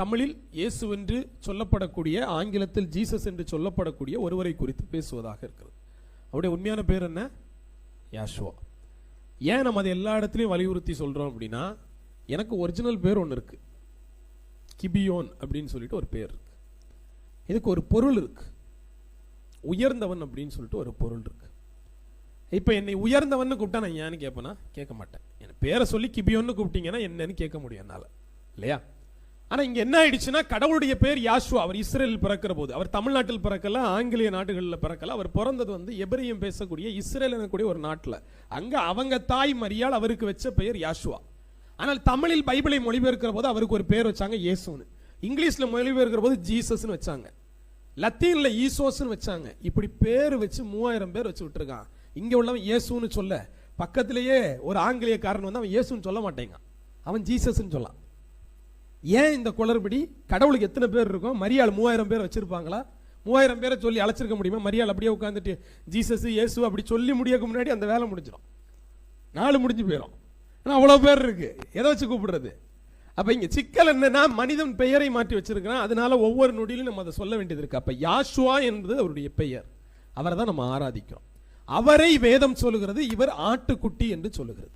தமிழில் இயேசு என்று சொல்லப்படக்கூடிய ஆங்கிலத்தில் ஜீசஸ் என்று சொல்லப்படக்கூடிய ஒருவரை குறித்து பேசுவதாக இருக்கிறது. அவருடைய உண்மையான பேர் என்ன? யாஷுவா. ஏன் நம்ம அதை எல்லா இடத்துலையும் வலியுறுத்தி சொல்கிறோம் அப்படின்னா எனக்கு ஒரிஜினல் பேர் ஒன்று இருக்குது கிபியோன் அப்படின்னு சொல்லிட்டு ஒரு பேர் இருக்கு. இதுக்கு ஒரு பொருள் இருக்கு. உயர்ந்தவன் அப்படின்னு சொல்லிட்டு ஒரு பொருள் இருக்கு. இப்போ என்னை உயர்ந்தவன் கூப்பிட்டா நான் ஏன்னு கேட்பேனா கேட்க மாட்டேன். என் பேரை சொல்லி கிபியோன்னு கூப்பிட்டீங்கன்னா என்னன்னு கேட்க முடியும் என்னால். இல்லையா? ஆனால் இங்கே என்ன ஆயிடுச்சுன்னா கடவுளுடைய பேர் யாஷுவா. அவர் இஸ்ரேல் பிறக்கிற போது அவர் தமிழ்நாட்டில் பிறக்கல ஆங்கிலேய நாடுகளில் பிறக்கல. அவர் பிறந்தது வந்து எபிரியம் பேசக்கூடிய இஸ்ரேல் எனக்கூடிய ஒரு நாட்டில். அங்கே அவங்க தாய் மரியால் அவருக்கு வச்ச பெயர் யாஷுவா. ஆனால் தமிழில் பைபிளை மொழிபெயர்க்கிற போது அவருக்கு ஒரு பேர் வச்சாங்க இயேசுன்னு. இங்கிலீஷில் மொழிபெயர்க்கிற போது ஜீசஸ்னு வச்சாங்க. லத்தீனில் ஈசோஸ்னு வச்சாங்க. இப்படி பேர் வச்சு மூவாயிரம் பேர் வச்சு விட்டுருக்கான். இங்கே உள்ளவன் இயேசுன்னு சொல்ல. பக்கத்திலேயே ஒரு ஆங்கிலேயக்காரன் வந்து அவன் இயேசுன்னு சொல்ல மாட்டேங்க அவன் ஜீசஸ்ன்னு சொல்லலாம் ஏன் இந்த குளறுபடி? கடவுளுக்கு எத்தனை பேர் இருக்கும்? மரியாள் மூவாயிரம் பேர் வச்சிருப்பாங்களா? மூவாயிரம் பேரை சொல்லி அழைச்சிருக்க முடியுமா? மரியாள் அப்படியே உட்காந்துட்டு ஜீசஸ் இயேசு அப்படி சொல்லி முடியக்கு முன்னாடி அந்த வேலை முடிஞ்சிடும். நாலு முடிஞ்சு போயிடும் ஆனால் அவ்வளோ பேர் இருக்கு. எதை வச்சு கூப்பிடுறது? அப்போ இங்கே சிக்கல் என்னன்னா மனிதன் பெயரை மாற்றி வச்சிருக்கிறான். அதனால ஒவ்வொரு நொடியிலும் நம்ம அதை சொல்ல வேண்டியது இருக்கு. அப்போ யாஷுவா என்பது அவருடைய பெயர். அவரை தான் நம்ம ஆராதிக்கிறோம். அவரை வேதம் சொல்லுகிறது இவர் ஆட்டுக்குட்டி என்று சொல்லுகிறது.